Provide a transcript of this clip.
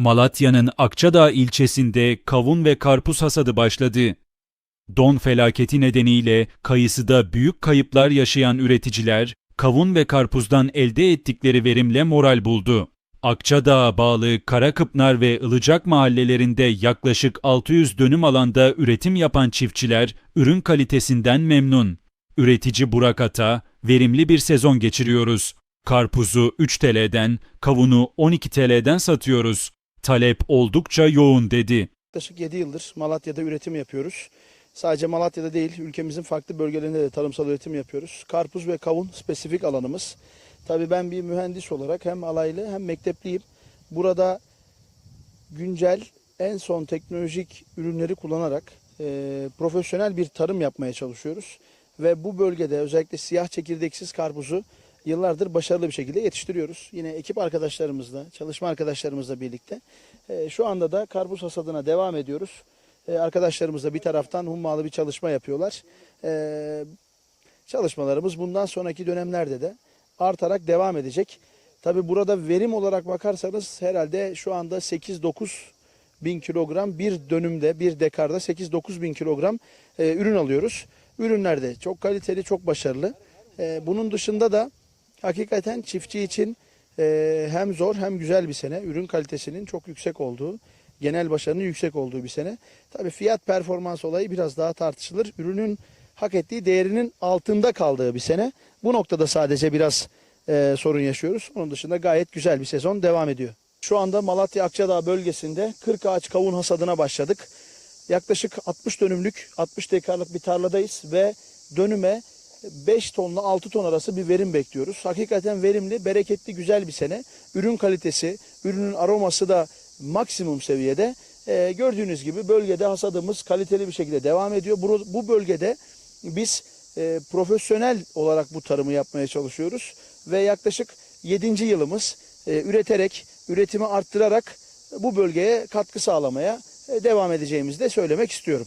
Malatya'nın Akçadağ ilçesinde kavun ve karpuz hasadı başladı. Don felaketi nedeniyle kayısıda büyük kayıplar yaşayan üreticiler, kavun ve karpuzdan elde ettikleri verimle moral buldu. Akçadağ'a bağlı Karakıpnar ve Ilıcak mahallelerinde yaklaşık 600 dönüm alanda üretim yapan çiftçiler ürün kalitesinden memnun. Üretici Burak Ata, verimli bir sezon geçiriyoruz. Karpuzu 3 TL'den, kavunu 12 TL'den satıyoruz. Talep oldukça yoğun dedi. Yaklaşık 7 yıldır Malatya'da üretim yapıyoruz. Sadece Malatya'da değil, ülkemizin farklı bölgelerinde de tarımsal üretim yapıyoruz. Karpuz ve kavun spesifik alanımız. Tabii ben bir mühendis olarak hem alaylı hem mektepliyim. Burada güncel en son teknolojik ürünleri kullanarak e, profesyonel bir tarım yapmaya çalışıyoruz. Ve bu bölgede özellikle siyah çekirdeksiz karpuzu yıllardır başarılı bir şekilde yetiştiriyoruz. Yine ekip arkadaşlarımızla, çalışma arkadaşlarımızla birlikte. E, şu anda da karpuz hasadına devam ediyoruz. E, arkadaşlarımız da bir taraftan hummalı bir çalışma yapıyorlar. E, çalışmalarımız bundan sonraki dönemlerde de artarak devam edecek. Tabi burada verim olarak bakarsanız herhalde şu anda 8-9 bin kilogram bir dönümde bir dekarda 8-9 bin kilogram e, ürün alıyoruz. Ürünler de çok kaliteli çok başarılı. E, bunun dışında da hakikaten çiftçi için e, hem zor hem güzel bir sene. Ürün kalitesinin çok yüksek olduğu, genel başarının yüksek olduğu bir sene. Tabii fiyat performans olayı biraz daha tartışılır. Ürünün hak ettiği değerinin altında kaldığı bir sene. Bu noktada sadece biraz e, sorun yaşıyoruz. Onun dışında gayet güzel bir sezon devam ediyor. Şu anda Malatya Akçadağ bölgesinde 40 ağaç kavun hasadına başladık. Yaklaşık 60 dönümlük, 60 dekarlık bir tarladayız ve dönüme 5 tonla 6 ton arası bir verim bekliyoruz. Hakikaten verimli, bereketli, güzel bir sene. Ürün kalitesi, ürünün aroması da maksimum seviyede. Ee, gördüğünüz gibi bölgede hasadımız kaliteli bir şekilde devam ediyor. Bu, bu bölgede biz e, profesyonel olarak bu tarımı yapmaya çalışıyoruz. Ve yaklaşık 7. yılımız e, üreterek, üretimi arttırarak bu bölgeye katkı sağlamaya e, devam edeceğimizi de söylemek istiyorum.